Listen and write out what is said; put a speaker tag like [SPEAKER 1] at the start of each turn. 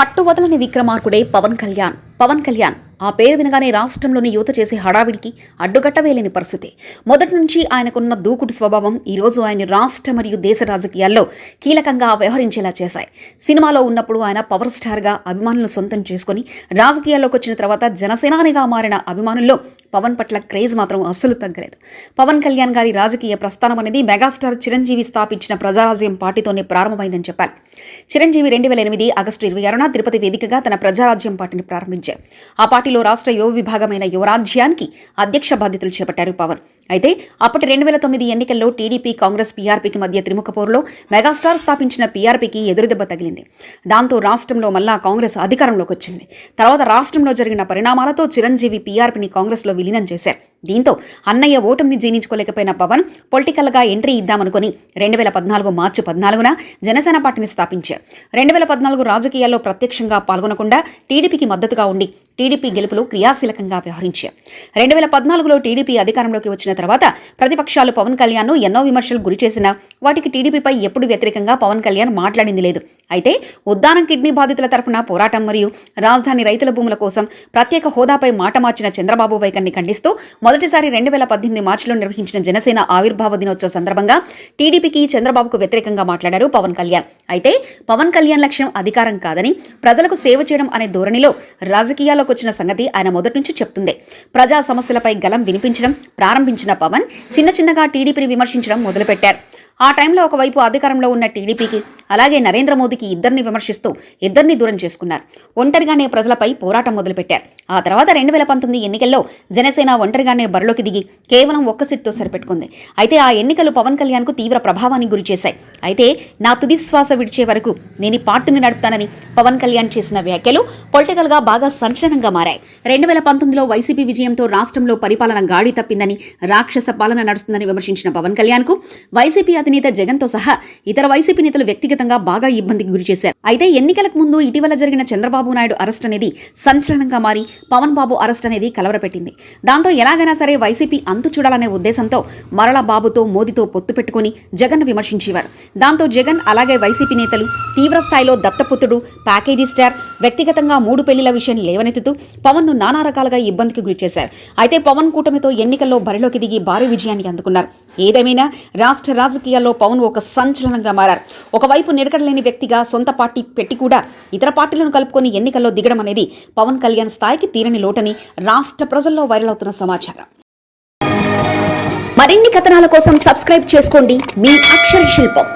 [SPEAKER 1] పట్టు వదలని విక్రమార్కుడే పవన్ కళ్యాణ్. పవన్ కళ్యాణ్ ఆ పేరు వినగానే రాష్ట్రంలోని యువత చేసే హడావిడికి అడ్డుకట్టవేలేని పరిస్థితి. మొదటి నుంచి ఆయనకున్న దూకుడు స్వభావం ఈరోజు ఆయన రాష్ట్ర మరియు దేశ రాజకీయాల్లో కీలకంగా వ్యవహరించేలా చేశాయి. సినిమాలో ఉన్నప్పుడు ఆయన పవర్ స్టార్గా అభిమానులను సొంతం చేసుకుని రాజకీయాల్లోకి వచ్చిన తర్వాత జనసేనానిగా మారిన అభిమానుల్లో పవన్ పట్ల క్రేజ్ మాత్రం అస్సలు తగ్గలేదు. పవన్ కళ్యాణ్ గారి రాజకీయ ప్రస్థానం అనేది మెగాస్టార్ చిరంజీవి స్థాపించిన ప్రజారాజ్యం పార్టీతోనే ప్రారంభమైందని చెప్పాలి. చిరంజీవి రెండు వేల ఎనిమిది ఆగస్టు ఇరవై ఆరున తిరుపతి వేదికగా తన ప్రజారాజ్యం పార్టీని ప్రారంభించారు. ఆ పార్టీలో రాష్ట్ర యువ విభాగమైన యువరాజ్యానికి అధ్యక్ష బాధ్యతలు చేపట్టారు పవన్. అయితే అప్పటి రెండు వేల తొమ్మిది ఎన్నికల్లో టీడీపీ కాంగ్రెస్ పీఆర్పీకి మధ్య త్రిముఖ పోరులో మెగాస్టార్ స్థాపించిన పీఆర్పీకి ఎదురుదెబ్బ తగిలింది. దాంతో రాష్ట్రంలో మళ్ళా కాంగ్రెస్ అధికారంలోకి వచ్చింది. తర్వాత రాష్ట్రంలో జరిగిన పరిణామాలతో చిరంజీవి పీఆర్పీని కాంగ్రెస్లో విలీనం చేశారు. దీంతో అన్నయ్య ఓటమిని జీర్ణించుకోలేకపోయిన పవన్ పొలిటికల్గా ఎంట్రీ ఇద్దామనుకుని రెండు వేల పద్నాలుగు మార్చి పద్నాలుగున జనసేన పార్టీని స్థాపించారు. రెండు వేల పద్నాలుగు రాజకీయాల్లో ప్రత్యక్షంగా పాల్గొనకుండా టీడీపీకి మద్దతుగా ఉండి టీడీపీ గెలుపులో క్రియాశీలకంగా వ్యవహరించారు. రెండు వేల పద్నాలుగులో టీడీపీ అధికారంలోకి వచ్చిన తర్వాత ప్రతిపక్షాలు పవన్ కళ్యాణ్ను ఎన్నో విమర్శలు గురి చేసినా వాటికి టీడీపీపై ఎప్పుడు వ్యతిరేకంగా పవన్ కళ్యాణ్ మాట్లాడింది లేదు. అయితే ఉద్దానం కిడ్నీ బాధితుల తరఫున పోరాటం మరియు రాజధాని రైతుల భూముల కోసం ప్రత్యేక హోదాపై మాట మార్చిన చంద్రబాబు వైఖరిని ఖండిస్తూ మొదటిసారి రెండు వేల పద్దెనిమిది మార్చిలో నిర్వహించిన జనసేన ఆవిర్భావ దినోత్సవ సందర్భంగా టీడీపీకి చంద్రబాబుకు వ్యతిరేకంగా మాట్లాడారు పవన్ కళ్యాణ్. అయితే పవన్ కళ్యాణ్ లక్ష్యం అధికారం కాదని ప్రజలకు సేవ చేయడం అనే ధోరణిలో రాజకీయాలకు వచ్చిన సంగతి ఆయన మొదటి నుంచి చెప్తుందే. ప్రజా సమస్యలపై గలం వినిపించడం ప్రారంభించిన పవన్ చిన్న చిన్నగా టీడీపీని విమర్శించడం మొదలుపెట్టారు. ఆ టైంలో ఒకవైపు అధికారంలో ఉన్న టీడీపీకి అలాగే నరేంద్ర మోదీకి ఇద్దరిని విమర్శిస్తూ ఇద్దరిని దూరం చేసుకున్నారు. ఒంటరిగానే ప్రజలపై పోరాటం మొదలుపెట్టారు. ఆ తర్వాత రెండు వేల పంతొమ్మిది ఎన్నికల్లో జనసేన ఒంటరిగానే బరిలోకి దిగి కేవలం ఒక్క సీట్తో సరిపెట్టుకుంది. అయితే ఆ ఎన్నికలు పవన్ కళ్యాణ్కు తీవ్ర ప్రభావానికి గురి చేశాయి అయితే నా తుది శ్వాస విడిచే వరకు నేను ఈ పార్టీని నడుపుతానని పవన్ కళ్యాణ్ చేసిన వ్యాఖ్యలు పొలిటికల్గా బాగా సంచలనంగా మారాయి. రెండు వేల పంతొమ్మిదిలో వైసీపీ విజయంతో రాష్ట్రంలో పరిపాలన గాడి తప్పిందని రాక్షస పాలన నడుస్తుందని విమర్శించిన పవన్ కళ్యాణ్కు వైసీపీ అధినేత జగన్తో సహా ఇతర వైసీపీ నేతలు వ్యక్తిగతంగా బాగా ఇబ్బందికి గురి చేశారు అయితే ఎన్నికలకు ముందు ఇటీవల జరిగిన చంద్రబాబు నాయుడు అరెస్ట్ అనేది సంచలనంగా మారి పవన్ బాబు అరెస్ట్ అనేది కలవరపెట్టింది. దాంతో ఎలాగైనా సరే వైసీపీ అంతు చూడాలనే ఉద్దేశంతో మరల బాబుతో మోదీతో పొత్తు పెట్టుకుని జగన్ విమర్శించేవారు. దాంతో జగన్ అలాగే వైసీపీ నేతలు తీవ్ర స్థాయిలో దత్తపుత్రుడు ప్యాకేజీ స్టార్ వ్యక్తిగతంగా మూడు పెళ్ళిల విషయం లేవనెత్తుతూ పవన్ను నానా రకాలుగా ఇబ్బందికి గురి చేశారు అయితే పవన్ కూటమితో ఎన్నికల్లో బరిలోకి దిగి భారీ విజయాన్ని అందుకున్నారు. ఏదేమైనా రాష్ట్ర ఎన్నికల్లో పవన్ ఒక సంచలనంగా మారారు. ఒకవైపు నిరకడలేని వ్యక్తిగా సొంత పార్టీ పెట్టి కూడా ఇతర పార్టీలను కలుపుకొని ఎన్నికల్లో దిగడం అనేది పవన్ కళ్యాణ్ స్థాయికి తీరని లోటని రాష్ట్ర ప్రజల్లో వైరల్ అవుతున్న సమాచారం. మరిన్ని కథనాల కోసం సబ్స్క్రైబ్ చేసుకోండి. మీ అక్షర శిల్పం.